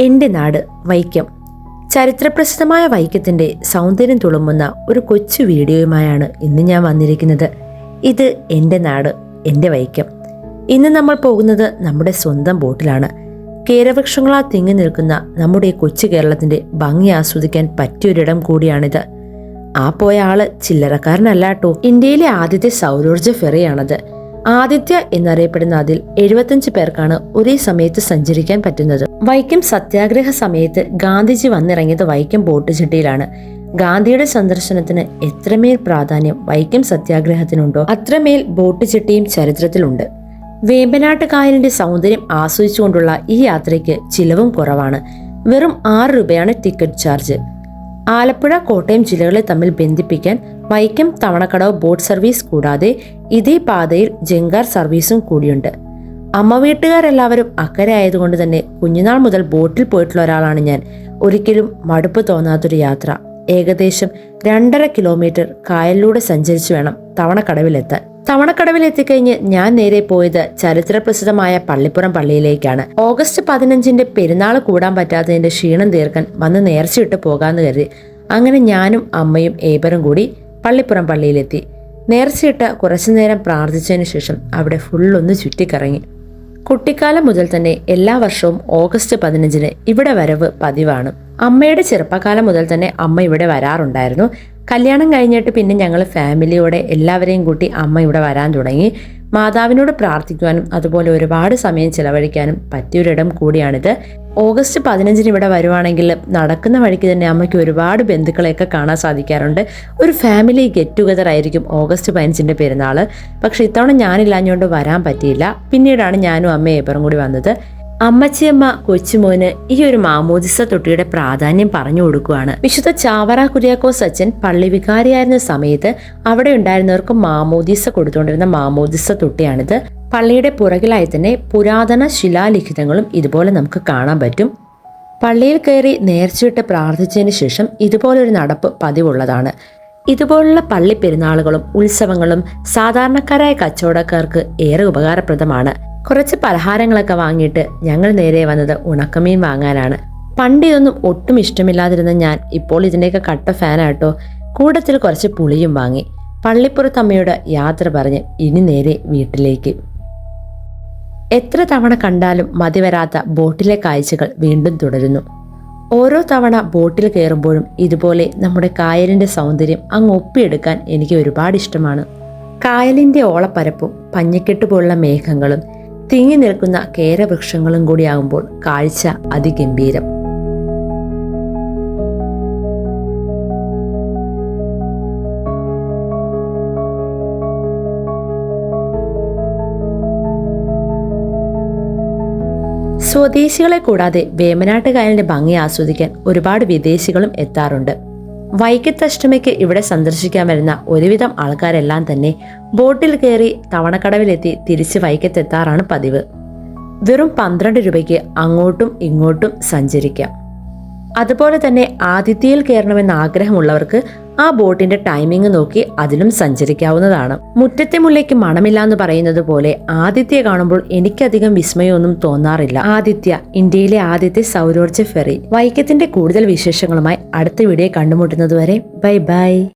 എന്റെ നാട് വൈക്കം. ചരിത്രപ്രസിദ്ധമായ വൈക്കത്തിന്റെ സൗന്ദര്യം തുളുമ്പുന്ന ഒരു കൊച്ചു വീഡിയോയുമായാണ് ഇന്ന് ഞാൻ വന്നിരിക്കുന്നത്. ഇത് എന്റെ നാട് എന്റെ വൈക്കം. ഇന്ന് നമ്മൾ പോകുന്നത് നമ്മുടെ സ്വന്തം ബോട്ടിലാണ്. കേരവൃക്ഷങ്ങളാൽ തിങ്ങി നിൽക്കുന്ന നമ്മുടെ കൊച്ചു കേരളത്തിന്റെ ഭംഗി ആസ്വദിക്കാൻ പറ്റിയൊരിടം കൂടിയാണിത്. ആ പോയ ആൾ ചില്ലറക്കാരനല്ല കേട്ടോ. ഇന്ത്യയിലെ ആദ്യത്തെ സൗരോർജ ഫെറിയാണത്. ആദിത്യ എന്നറിയപ്പെടുന്ന അതിൽ എഴുപത്തഞ്ച് പേർക്കാണ് ഒരേ സമയത്ത് സഞ്ചരിക്കാൻ പറ്റുന്നത്. വൈക്കം സത്യാഗ്രഹ സമയത്ത് ഗാന്ധിജി വന്നിറങ്ങിയത് വൈക്കം ബോട്ട് ചിട്ടിയിലാണ്. ഗാന്ധിയുടെ സന്ദർശനത്തിന് എത്രമേൽ പ്രാധാന്യം വൈക്കം സത്യാഗ്രഹത്തിനുണ്ടോ അത്രമേൽ ബോട്ട് ചിട്ടിയും ചരിത്രത്തിലുണ്ട്. വേമ്പനാട്ട് കായലിന്റെ സൗന്ദര്യം ആസ്വദിച്ചുകൊണ്ടുള്ള ഈ യാത്രയ്ക്ക് ചിലവും കുറവാണ്. വെറും ആറ് രൂപയാണ് ടിക്കറ്റ് ചാർജ്. ആലപ്പുഴ കോട്ടയം ജില്ലകളെ തമ്മിൽ ബന്ധിപ്പിക്കാൻ വൈക്കം തവണക്കടവ് ബോട്ട് സർവീസ് കൂടാതെ ഇതേ പാതയിൽ ജങ്കാർ സർവീസും കൂടിയുണ്ട്. അമ്മ വീട്ടുകാരെല്ലാവരും അക്കരെ ആയതുകൊണ്ട് തന്നെ കുഞ്ഞുനാൾ മുതൽ ബോട്ടിൽ പോയിട്ടുള്ള ഒരാളാണ് ഞാൻ. ഒരിക്കലും മടുപ്പ് തോന്നാത്തൊരു യാത്ര. ഏകദേശം രണ്ടര കിലോമീറ്റർ കായലിലൂടെ സഞ്ചരിച്ചു വേണം തവണക്കടവിലെത്താൻ. തവണക്കടവിൽ എത്തിക്കഴിഞ്ഞ് ഞാൻ നേരെ പോയത് ചരിത്ര പ്രസിദ്ധമായ പള്ളിപ്പുറം പള്ളിയിലേക്കാണ്. ഓഗസ്റ്റ് പതിനഞ്ചിന്റെ പെരുന്നാൾ കൂടാൻ പറ്റാത്തതിന്റെ ക്ഷീണം തീർക്കാൻ വന്ന് നേർച്ചയിട്ട് പോകാന്ന് കരുതി. അങ്ങനെ ഞാനും അമ്മയും ഏബറും കൂടി പള്ളിപ്പുറം പള്ളിയിലെത്തി. നേർച്ചയിട്ട് കുറച്ചുനേരം പ്രാർത്ഥിച്ചതിനു ശേഷം അവിടെ ഫുള്ളൊന്ന് ചുറ്റിക്കറങ്ങി. കുട്ടിക്കാലം മുതൽ തന്നെ എല്ലാ വർഷവും ഓഗസ്റ്റ് പതിനഞ്ചിന് ഇവിടെ വരവ് പതിവാണ്. അമ്മയുടെ ചെറുപ്പകാലം മുതൽ തന്നെ അമ്മ ഇവിടെ വരാറുണ്ടായിരുന്നു. കല്യാണം കഴിഞ്ഞിട്ട് പിന്നെ ഞങ്ങൾ ഫാമിലിയോടെ എല്ലാവരെയും കൂട്ടി അമ്മ ഇവിടെ വരാൻ തുടങ്ങി. മാതാവിനോട് പ്രാർത്ഥിക്കുവാനും അതുപോലെ ഒരുപാട് സമയം ചിലവഴിക്കാനും പറ്റിയൊരിടം കൂടിയാണിത്. ഓഗസ്റ്റ് പതിനഞ്ചിന് ഇവിടെ വരുവാണെങ്കിൽ നടക്കുന്ന വഴിക്ക് തന്നെ അമ്മയ്ക്ക് ഒരുപാട് ബന്ധുക്കളെയൊക്കെ കാണാൻ സാധിക്കാറുണ്ട്. ഒരു ഫാമിലി ഗെറ്റ് ടുഗദർ ആയിരിക്കും ഓഗസ്റ്റ് പതിനഞ്ചിന്റെ പെരുന്നാൾ പക്ഷേ ഇത്തവണ ഞാനില്ലാഞ്ഞുകൊണ്ട് വരാൻ പറ്റിയില്ല. പിന്നീടാണ് ഞാനും അമ്മയും ഏപ്പറും കൂടി വന്നത്. അമ്മച്ചിയമ്മ കൊച്ചുമോന് ഈ ഒരു മാമോദിസ തൊട്ടിയുടെ പ്രാധാന്യം പറഞ്ഞു കൊടുക്കുകയാണ് വിശുദ്ധ ചാവറ കുര്യാക്കോസ് അച്ഛൻ പള്ളി വികാരിയായിരുന്ന സമയത്ത് അവിടെ ഉണ്ടായിരുന്നവർക്ക് മാമോദിസ കൊടുത്തുകൊണ്ടിരുന്ന മാമോദിസ തൊട്ടിയാണിത്. പള്ളിയുടെ പുറകിലായി തന്നെ പുരാതന ശിലാലിഖിതങ്ങളും ഇതുപോലെ നമുക്ക് കാണാൻ പറ്റും. പള്ളിയിൽ കയറി നേർച്ചയിട്ട് പ്രാർത്ഥിച്ചതിന് ശേഷം ഇതുപോലൊരു നടപ്പ് പതിവുള്ളതാണ്. ഇതുപോലുള്ള പള്ളി പെരുന്നാളുകളും ഉത്സവങ്ങളും സാധാരണക്കാരായ കച്ചവടക്കാർക്ക് ഏറെ ഉപകാരപ്രദമാണ്. കുറച്ച് പലഹാരങ്ങളൊക്കെ വാങ്ങിയിട്ട് ഞങ്ങൾ നേരെ വന്നത് ഉണക്കമീൻ വാങ്ങാനാണ്. പണ്ട് ഇതൊന്നും ഒട്ടും ഇഷ്ടമില്ലാതിരുന്ന ഞാൻ ഇപ്പോൾ ഇതിന്റെയൊക്കെ കട്ട ഫാനാട്ടോ കൂടത്തിൽ കുറച്ച് പുളിയും വാങ്ങി. പള്ളിപ്പുറത്തമ്മയോട് യാത്ര പറഞ്ഞ് ഇനി നേരെ വീട്ടിലേക്ക്. എത്ര തവണ കണ്ടാലും മതി വരാത്ത ബോട്ടിലെ കാഴ്ചകൾ വീണ്ടും തുടരുന്നു. ഓരോ തവണ ബോട്ടിൽ കയറുമ്പോഴും ഇതുപോലെ നമ്മുടെ കായലിന്റെ സൗന്ദര്യം അങ്ങ് ഒപ്പിയെടുക്കാൻ എനിക്ക് ഒരുപാട് ഇഷ്ടമാണ്. കായലിന്റെ ഓളപ്പരപ്പും പഞ്ഞക്കെട്ട് പോലുള്ള മേഘങ്ങളും തിങ്ങി നിൽക്കുന്ന കേരവൃക്ഷങ്ങളും കൂടിയാകുമ്പോൾ കാഴ്ച അതിഗംഭീരം. സ്വദേശികളെ കൂടാതെ വേമനാട്ടുകായലിന്റെ ഭംഗി ആസ്വദിക്കാൻ ഒരുപാട് വിദേശികളും എത്താറുണ്ട്. വൈക്കത്തഷ്ടമിക്ക് ഇവിടെ സന്ദർശിക്കാൻ വരുന്ന ഒരുവിധം ആൾക്കാരെല്ലാം തന്നെ ബോട്ടിൽ കയറി തവണക്കടവിലെത്തി തിരിച്ച് വൈക്കത്തെത്താറാണ് പതിവ്. വെറും പന്ത്രണ്ട് രൂപയ്ക്ക് അങ്ങോട്ടും ഇങ്ങോട്ടും സഞ്ചരിക്കാം. അതുപോലെ തന്നെ ആതിഥ്യയിൽ കയറണമെന്ന് ആഗ്രഹമുള്ളവർക്ക് ആ ബോട്ടിന്റെ ടൈമിംഗ് നോക്കി അതിലും സഞ്ചരിക്കാവുന്നതാണ്. മുറ്റത്തെ മുല്ലയ്ക്ക് മണമില്ല എന്ന് പറയുന്നത് പോലെ ആദിത്യ കാണുമ്പോൾ എനിക്കധികം വിസ്മയമൊന്നും തോന്നാറില്ല. ആദിത്യ ഇന്ത്യയിലെ ആദ്യത്തെ സൗരോർജ ഫെറി. വൈക്കത്തിന്റെ കൂടുതൽ വിശേഷങ്ങളുമായി അടുത്ത വീഡിയോ കണ്ടുമുട്ടുന്നതുവരെ ബൈ ബൈ.